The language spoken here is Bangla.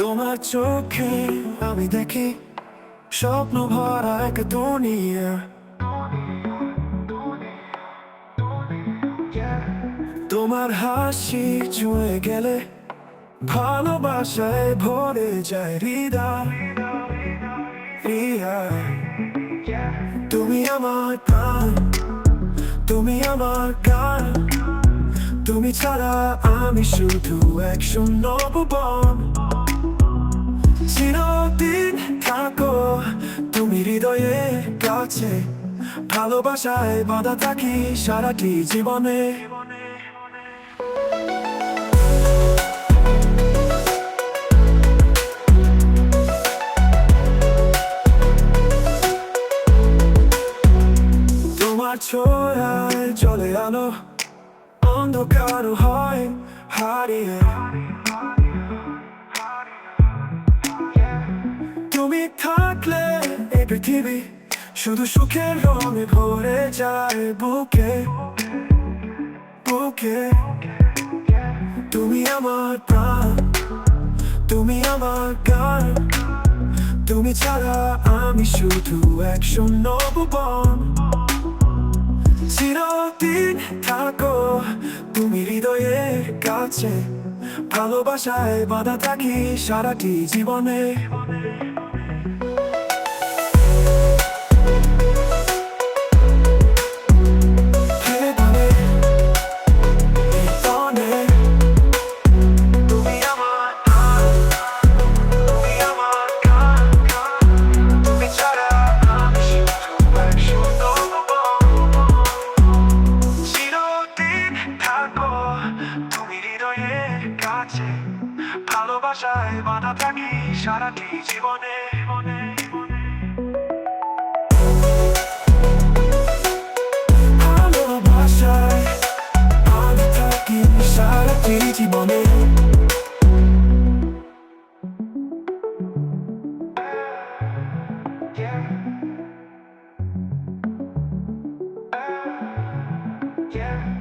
তোমার চোখে আমি দেখি স্বপ্ন ভরা এক দুনিয়া। তোমার হাসি ছুঁয়ে গেলে ভালোবাসায় ভরে যায় হৃদয়। তুমি আমার প্রাণ, তুমি আমার গান। তুমি ছাড়া আমি শুধু এক শূন্য চিরদিন থাকো তুমি হৃদয়ে কাছে ভালোবাসায় বাধা থাকি সারাটি জীবনে তোমার ছোঁয়ায় চলে আলো অন্ধকার হয় হারিয়ে পৃথিবী শুধু সুখের রঙে ভরে যায় বুকে বুকে। তুমি আমার প্রাণ তুমি আমার গান। তুমি ছাড়া আমি শুধু এক শূন্য চিরদিন থাকো তুমি হৃদয়ের কাছে। ভালোবাসায় বাধা থাকি সারাটি জীবনে, কাছে ভালোবাসায় বাধা থাকি সারাটি জীবনে। থাকি সারাটি জীবনে। Yeah.